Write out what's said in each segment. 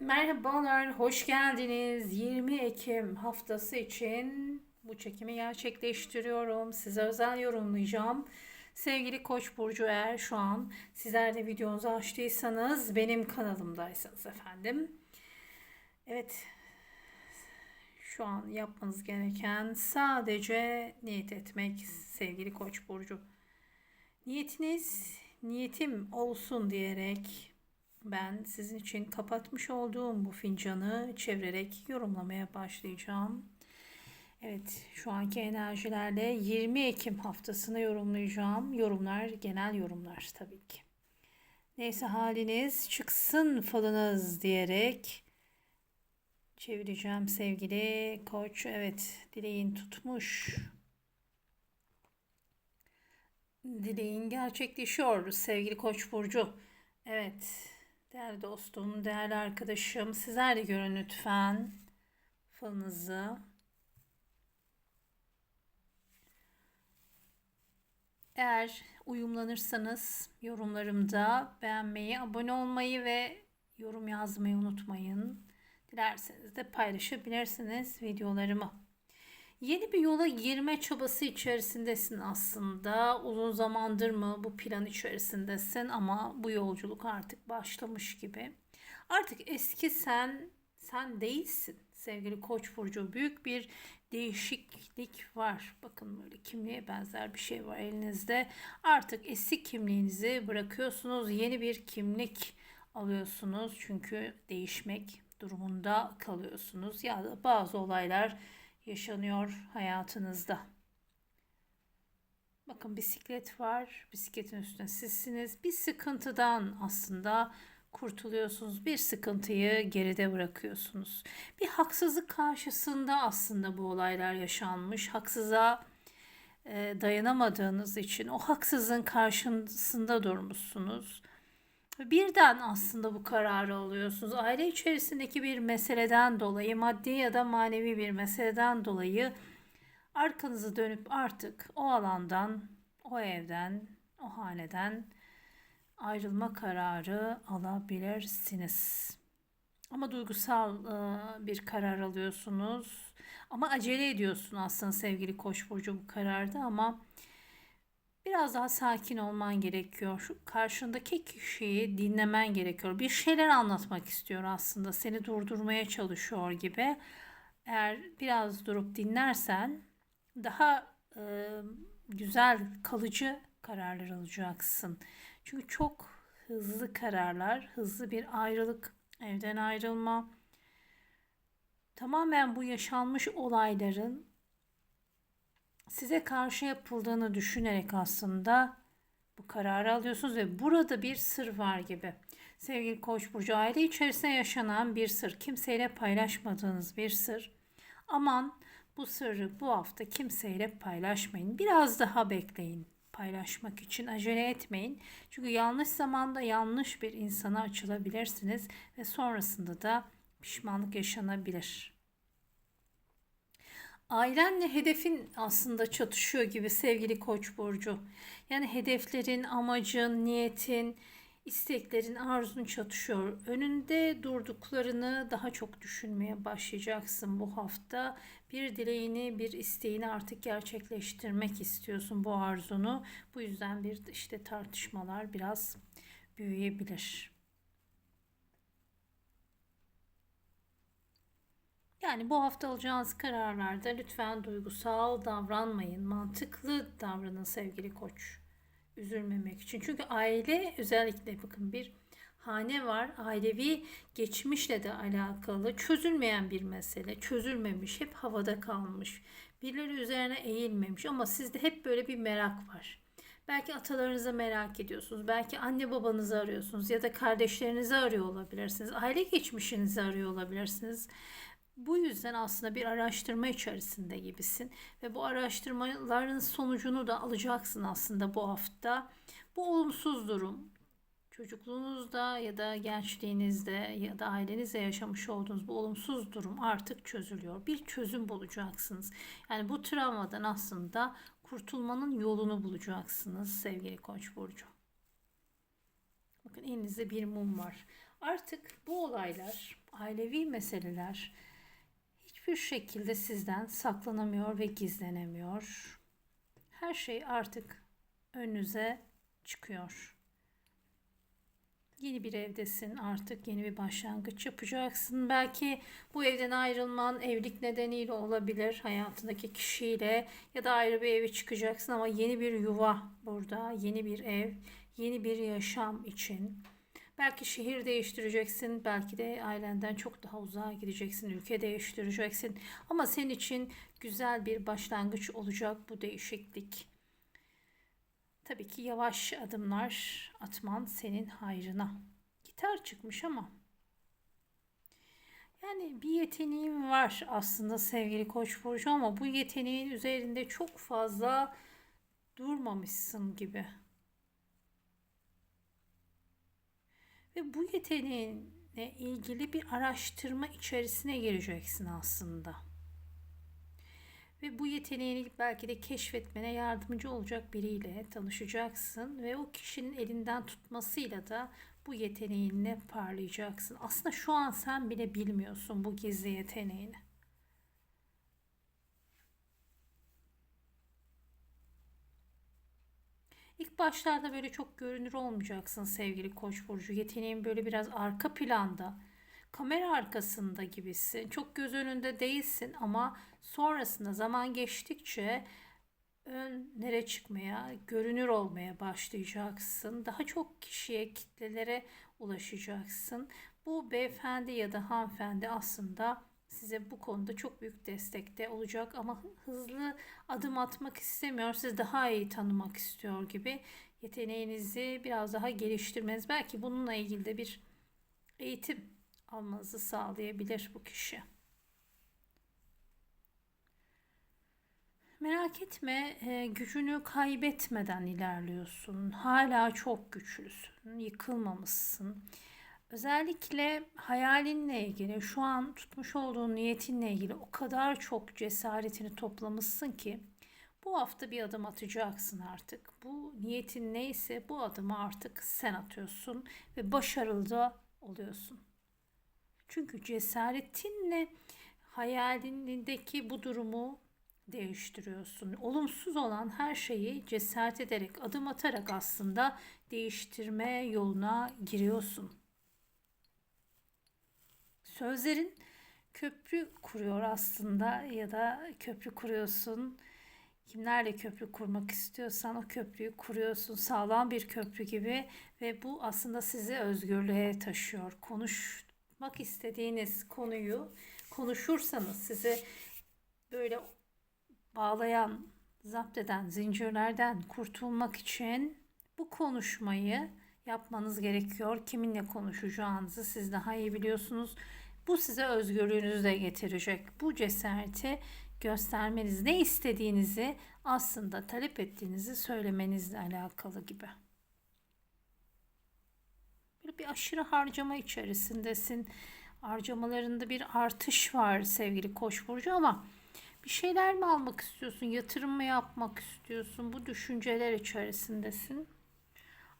Merhabalar, hoş geldiniz. 20 Ekim haftası için bu çekimi gerçekleştiriyorum. Size özel yorumlayacağım. Sevgili Koç burcu eğer şu an sizler de videonuzu açtıysanız benim kanalımdaysanız efendim. Evet. Şu an yapmanız gereken sadece niyet etmek sevgili Koç burcu. Niyetiniz niyetim olsun diyerek ben sizin için kapatmış olduğum bu fincanı çevirerek yorumlamaya başlayacağım. Evet, şu anki enerjilerle 20 Ekim haftasını yorumlayacağım. Yorumlar genel yorumlar tabii ki. Neyse haliniz çıksın falınız diyerek çevireceğim sevgili koç. Evet, dileğin tutmuş. Dileğin gerçekleşiyor sevgili koç burcu. Evet. Değerli dostum, değerli arkadaşım, sizler de görün lütfen falınızı. Eğer uyumlanırsanız yorumlarımda beğenmeyi, abone olmayı ve yorum yazmayı unutmayın. Dilerseniz de paylaşabilirsiniz videolarımı. Yeni bir yola girme çabası içerisindesin aslında. Uzun zamandır mı bu plan içerisindesin ama bu yolculuk artık başlamış gibi. Artık eski sen sen değilsin sevgili Koç burcu. Büyük bir değişiklik var. Bakın böyle kimliğe benzer bir şey var elinizde. Artık eski kimliğinizi bırakıyorsunuz. Yeni bir kimlik alıyorsunuz. Çünkü değişmek durumunda kalıyorsunuz. Ya da bazı olaylar yaşanıyor hayatınızda. Bakın bisiklet var. Bisikletin üstünde sizsiniz. Bir sıkıntıdan aslında kurtuluyorsunuz. Bir sıkıntıyı geride bırakıyorsunuz. Bir haksızlık karşısında aslında bu olaylar yaşanmış. Haksıza e, dayanamadığınız için o haksızlığın karşısında durmuşsunuz. Birden aslında bu kararı alıyorsunuz. Aile içerisindeki bir meseleden dolayı, maddi ya da manevi bir meseleden dolayı arkanızı dönüp artık o alandan, o evden, o haneden ayrılma kararı alabilirsiniz. Ama duygusal e, bir karar alıyorsunuz. Ama acele ediyorsun aslında sevgili Koç burcu bu kararda ama Biraz daha sakin olman gerekiyor. Karşındaki kişiyi dinlemen gerekiyor. Bir şeyler anlatmak istiyor aslında. Seni durdurmaya çalışıyor gibi. Eğer biraz durup dinlersen daha e, güzel, kalıcı kararlar alacaksın. Çünkü çok hızlı kararlar, hızlı bir ayrılık, evden ayrılma, tamamen bu yaşanmış olayların size karşı yapıldığını düşünerek aslında bu kararı alıyorsunuz ve burada bir sır var gibi. Sevgili Koç burcu aile içerisinde yaşanan bir sır, kimseyle paylaşmadığınız bir sır. Aman bu sırrı bu hafta kimseyle paylaşmayın. Biraz daha bekleyin paylaşmak için acele etmeyin. Çünkü yanlış zamanda yanlış bir insana açılabilirsiniz ve sonrasında da pişmanlık yaşanabilir ailenle hedefin aslında çatışıyor gibi sevgili Koç burcu. Yani hedeflerin, amacın, niyetin, isteklerin, arzun çatışıyor. Önünde durduklarını daha çok düşünmeye başlayacaksın bu hafta. Bir dileğini, bir isteğini artık gerçekleştirmek istiyorsun bu arzunu. Bu yüzden bir işte tartışmalar biraz büyüyebilir. Yani bu hafta alacağınız kararlarda lütfen duygusal davranmayın. Mantıklı davranın sevgili koç. Üzülmemek için. Çünkü aile özellikle bakın bir hane var. Ailevi geçmişle de alakalı çözülmeyen bir mesele. Çözülmemiş, hep havada kalmış. Birileri üzerine eğilmemiş ama sizde hep böyle bir merak var. Belki atalarınızı merak ediyorsunuz. Belki anne babanızı arıyorsunuz ya da kardeşlerinizi arıyor olabilirsiniz. Aile geçmişinizi arıyor olabilirsiniz. Bu yüzden aslında bir araştırma içerisinde gibisin ve bu araştırmaların sonucunu da alacaksın aslında bu hafta. Bu olumsuz durum çocukluğunuzda ya da gençliğinizde ya da ailenizle yaşamış olduğunuz bu olumsuz durum artık çözülüyor. Bir çözüm bulacaksınız. Yani bu travmadan aslında kurtulmanın yolunu bulacaksınız sevgili Koç burcu. Bakın elinizde bir mum var. Artık bu olaylar, ailevi meseleler hiçbir şekilde sizden saklanamıyor ve gizlenemiyor. Her şey artık önünüze çıkıyor. Yeni bir evdesin artık yeni bir başlangıç yapacaksın. Belki bu evden ayrılman evlilik nedeniyle olabilir hayatındaki kişiyle ya da ayrı bir eve çıkacaksın ama yeni bir yuva burada, yeni bir ev, yeni bir yaşam için. Belki şehir değiştireceksin, belki de ailenden çok daha uzağa gideceksin, ülke değiştireceksin. Ama senin için güzel bir başlangıç olacak bu değişiklik. Tabii ki yavaş adımlar atman senin hayrına. Gitar çıkmış ama. Yani bir yeteneğim var aslında sevgili Koç burcu ama bu yeteneğin üzerinde çok fazla durmamışsın gibi. Ve bu yeteneğinle ilgili bir araştırma içerisine gireceksin aslında. Ve bu yeteneğini belki de keşfetmene yardımcı olacak biriyle tanışacaksın ve o kişinin elinden tutmasıyla da bu yeteneğinle parlayacaksın. Aslında şu an sen bile bilmiyorsun bu gizli yeteneğini. İlk başlarda böyle çok görünür olmayacaksın sevgili Koç burcu. Yeteneğin böyle biraz arka planda kamera arkasında gibisin. Çok göz önünde değilsin ama sonrasında zaman geçtikçe önlere çıkmaya, görünür olmaya başlayacaksın. Daha çok kişiye, kitlelere ulaşacaksın. Bu beyefendi ya da hanımefendi aslında size bu konuda çok büyük destekte olacak ama hızlı adım atmak istemiyor. Siz daha iyi tanımak istiyor gibi yeteneğinizi biraz daha geliştirmeniz. Belki bununla ilgili de bir eğitim almanızı sağlayabilir bu kişi. Merak etme, e, gücünü kaybetmeden ilerliyorsun. Hala çok güçlüsün, yıkılmamışsın. Özellikle hayalinle ilgili, şu an tutmuş olduğun niyetinle ilgili o kadar çok cesaretini toplamışsın ki bu hafta bir adım atacaksın artık. Bu niyetin neyse bu adımı artık sen atıyorsun ve başarılı da oluyorsun. Çünkü cesaretinle hayalindeki bu durumu değiştiriyorsun. Olumsuz olan her şeyi cesaret ederek, adım atarak aslında değiştirme yoluna giriyorsun. Sözlerin köprü kuruyor aslında ya da köprü kuruyorsun. Kimlerle köprü kurmak istiyorsan o köprüyü kuruyorsun. Sağlam bir köprü gibi ve bu aslında sizi özgürlüğe taşıyor. Konuş konuşmak istediğiniz konuyu konuşursanız size böyle bağlayan, zapt eden zincirlerden kurtulmak için bu konuşmayı yapmanız gerekiyor. Kiminle konuşacağınızı siz daha iyi biliyorsunuz. Bu size özgürlüğünüzü de getirecek. Bu cesareti göstermeniz, ne istediğinizi aslında talep ettiğinizi söylemenizle alakalı gibi bir aşırı harcama içerisindesin. Harcamalarında bir artış var sevgili Koç burcu ama bir şeyler mi almak istiyorsun? Yatırım mı yapmak istiyorsun? Bu düşünceler içerisindesin.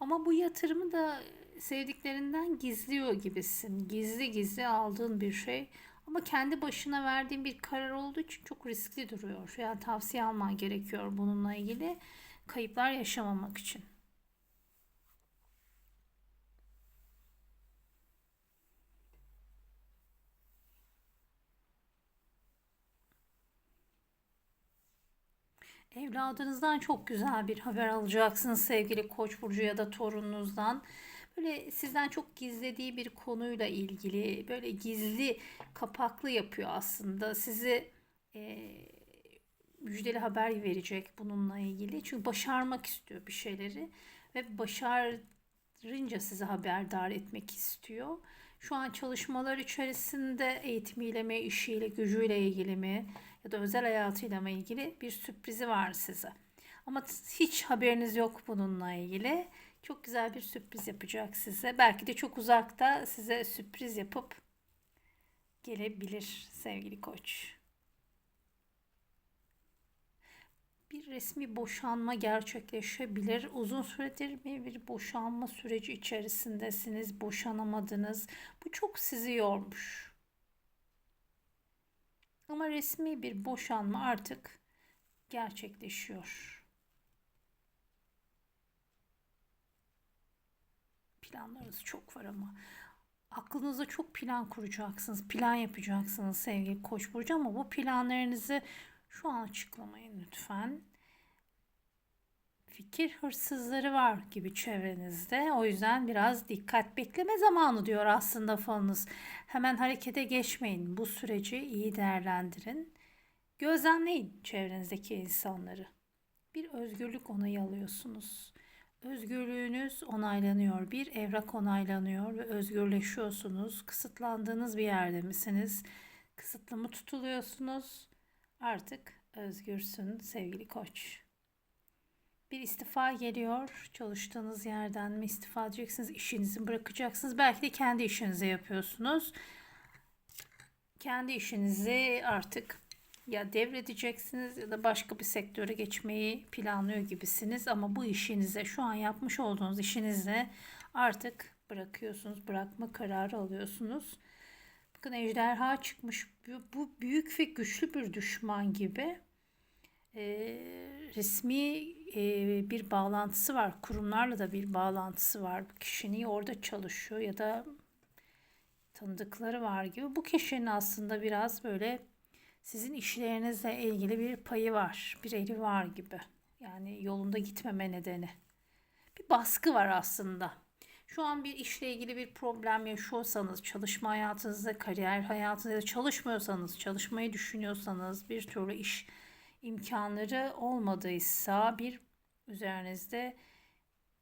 Ama bu yatırımı da sevdiklerinden gizliyor gibisin. Gizli gizli aldığın bir şey. Ama kendi başına verdiğin bir karar olduğu için çok riskli duruyor. Yani tavsiye alman gerekiyor bununla ilgili. Kayıplar yaşamamak için. Evladınızdan çok güzel bir haber alacaksınız sevgili Koç burcu ya da torununuzdan. Böyle sizden çok gizlediği bir konuyla ilgili böyle gizli kapaklı yapıyor aslında. Sizi e, müjdeli haber verecek bununla ilgili. Çünkü başarmak istiyor bir şeyleri ve başarınca sizi haberdar etmek istiyor. Şu an çalışmalar içerisinde eğitimiyle mi, işiyle, gücüyle ilgili mi ya da özel hayatıyla mı ilgili bir sürprizi var size. Ama hiç haberiniz yok bununla ilgili. Çok güzel bir sürpriz yapacak size. Belki de çok uzakta size sürpriz yapıp gelebilir sevgili koç. bir resmi boşanma gerçekleşebilir. Uzun süredir mi bir boşanma süreci içerisindesiniz, boşanamadınız. Bu çok sizi yormuş. Ama resmi bir boşanma artık gerçekleşiyor. Planlarınız çok var ama aklınızda çok plan kuracaksınız, plan yapacaksınız sevgili Koç burcu ama bu planlarınızı şu an açıklamayın lütfen. Fikir hırsızları var gibi çevrenizde. O yüzden biraz dikkat bekleme zamanı diyor aslında falınız. Hemen harekete geçmeyin. Bu süreci iyi değerlendirin. Gözlemleyin çevrenizdeki insanları. Bir özgürlük onayı alıyorsunuz. Özgürlüğünüz onaylanıyor. Bir evrak onaylanıyor ve özgürleşiyorsunuz. Kısıtlandığınız bir yerde misiniz? Kısıtlı mı tutuluyorsunuz? Artık özgürsün sevgili koç. Bir istifa geliyor. Çalıştığınız yerden mi istifa edeceksiniz? İşinizi bırakacaksınız. Belki de kendi işinizi yapıyorsunuz. Kendi işinizi artık ya devredeceksiniz ya da başka bir sektöre geçmeyi planlıyor gibisiniz ama bu işinize şu an yapmış olduğunuz işinize artık bırakıyorsunuz, bırakma kararı alıyorsunuz. Bakın ejderha çıkmış. Bu büyük ve güçlü bir düşman gibi. E, resmi e, bir bağlantısı var. Kurumlarla da bir bağlantısı var. Bu kişinin orada çalışıyor ya da tanıdıkları var gibi. Bu kişinin aslında biraz böyle sizin işlerinizle ilgili bir payı var. Bir eli var gibi. Yani yolunda gitmeme nedeni. Bir baskı var aslında. Şu an bir işle ilgili bir problem yaşıyorsanız, çalışma hayatınızda, kariyer hayatınızda ya çalışmıyorsanız, çalışmayı düşünüyorsanız, bir türlü iş imkanları olmadıysa bir üzerinizde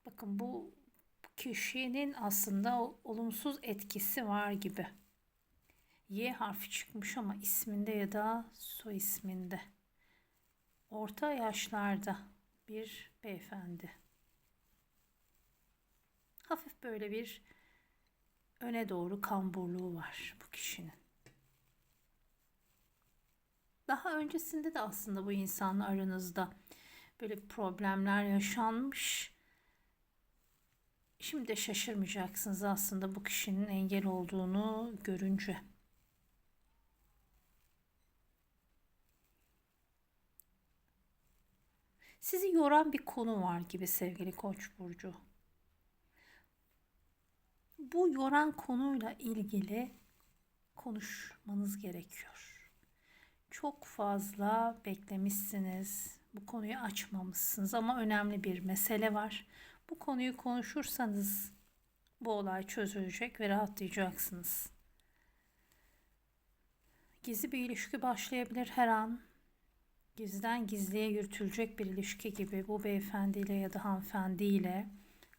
bakın bu kişinin aslında olumsuz etkisi var gibi. Y harfi çıkmış ama isminde ya da soy isminde. Orta yaşlarda bir beyefendi. Hafif böyle bir öne doğru kamburluğu var bu kişinin. Daha öncesinde de aslında bu insanla aranızda böyle problemler yaşanmış. Şimdi de şaşırmayacaksınız aslında bu kişinin engel olduğunu görünce. Sizi yoran bir konu var gibi sevgili Koç burcu bu yoran konuyla ilgili konuşmanız gerekiyor. Çok fazla beklemişsiniz. Bu konuyu açmamışsınız ama önemli bir mesele var. Bu konuyu konuşursanız bu olay çözülecek ve rahatlayacaksınız. Gizli bir ilişki başlayabilir her an. Gizden gizliye yürütülecek bir ilişki gibi bu beyefendiyle ya da hanımefendiyle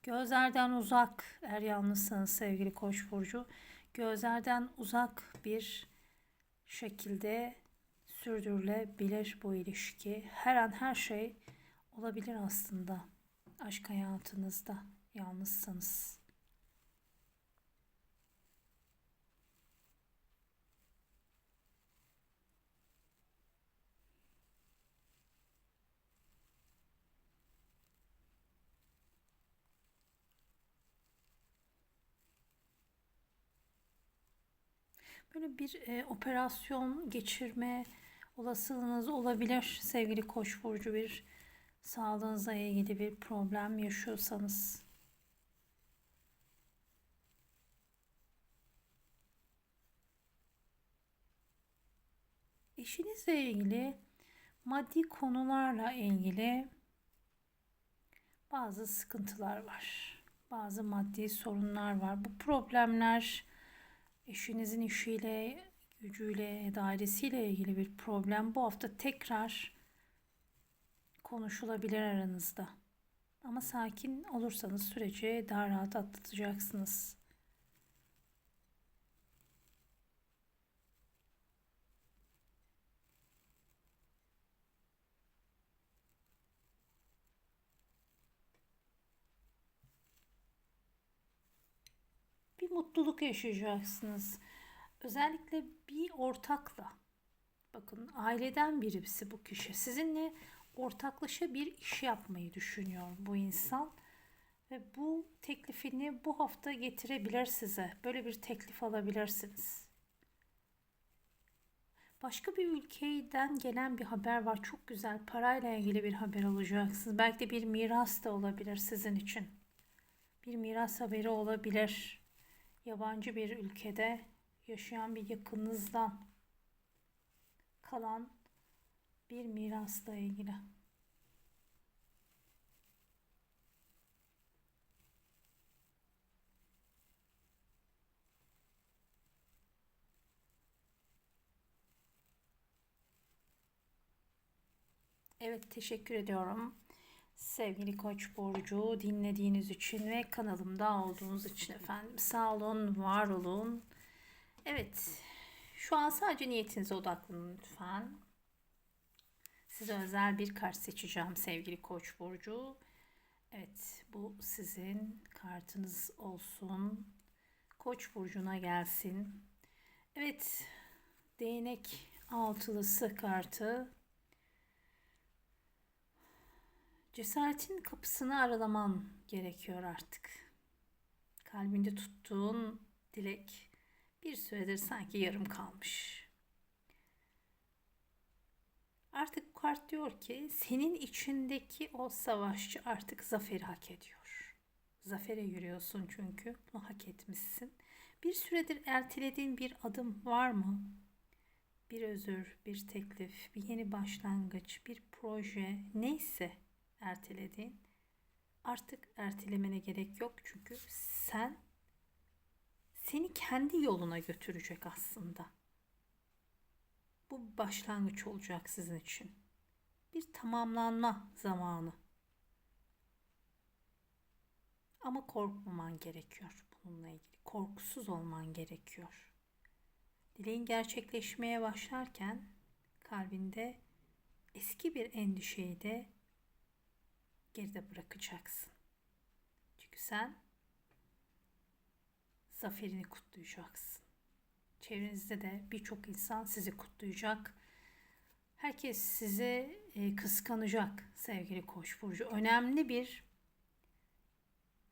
Gözlerden uzak eğer yalnızsanız sevgili Koç burcu gözlerden uzak bir şekilde sürdürülebilir bu ilişki. Her an her şey olabilir aslında aşk hayatınızda yalnızsanız. Böyle bir e, operasyon geçirme olasılığınız olabilir sevgili Koç burcu bir sağlığınızla ilgili bir problem yaşıyorsanız. Eşinizle ilgili maddi konularla ilgili bazı sıkıntılar var. Bazı maddi sorunlar var. Bu problemler eşinizin işiyle, gücüyle, dairesiyle ilgili bir problem bu hafta tekrar konuşulabilir aranızda. Ama sakin olursanız süreci daha rahat atlatacaksınız. Bir mutluluk yaşayacaksınız. Özellikle bir ortakla. Bakın aileden birisi bu kişi. Sizinle ortaklaşa bir iş yapmayı düşünüyor bu insan. Ve bu teklifini bu hafta getirebilir size. Böyle bir teklif alabilirsiniz. Başka bir ülkeden gelen bir haber var. Çok güzel. Parayla ilgili bir haber alacaksınız. Belki de bir miras da olabilir sizin için. Bir miras haberi olabilir. Yabancı bir ülkede yaşayan bir yakınınızdan kalan bir mirasla ilgili. Evet teşekkür ediyorum. Sevgili Koç burcu dinlediğiniz için ve kanalımda olduğunuz için efendim. Sağ olun, var olun. Evet. Şu an sadece niyetinize odaklanın lütfen. Size özel bir kart seçeceğim sevgili Koç burcu. Evet, bu sizin kartınız olsun. Koç burcuna gelsin. Evet, değnek altılısı kartı Cesaretin kapısını aralaman gerekiyor artık. Kalbinde tuttuğun dilek bir süredir sanki yarım kalmış. Artık kart diyor ki senin içindeki o savaşçı artık zaferi hak ediyor. Zafere yürüyorsun çünkü bunu hak etmişsin. Bir süredir ertelediğin bir adım var mı? Bir özür, bir teklif, bir yeni başlangıç, bir proje neyse ertelediğin artık ertelemene gerek yok çünkü sen seni kendi yoluna götürecek aslında. Bu başlangıç olacak sizin için. Bir tamamlanma zamanı. Ama korkmaman gerekiyor bununla ilgili. Korkusuz olman gerekiyor. Dileğin gerçekleşmeye başlarken kalbinde eski bir endişeyi de geride bırakacaksın. Çünkü sen zaferini kutlayacaksın. Çevrenizde de birçok insan sizi kutlayacak. Herkes sizi e, kıskanacak sevgili Koç burcu. Önemli bir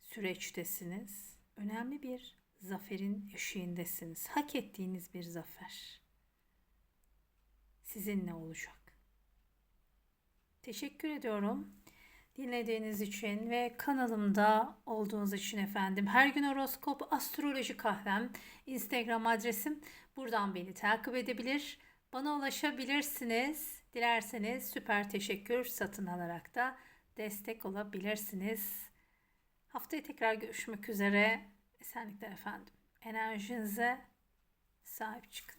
süreçtesiniz. Önemli bir zaferin eşiğindesiniz. Hak ettiğiniz bir zafer. Sizinle olacak. Teşekkür ediyorum dinlediğiniz için ve kanalımda olduğunuz için efendim. Her gün horoskop, astroloji kahvem, Instagram adresim. Buradan beni takip edebilir, bana ulaşabilirsiniz. Dilerseniz süper teşekkür satın alarak da destek olabilirsiniz. Haftaya tekrar görüşmek üzere. Esenlikler efendim. Enerjinize sahip çıkın.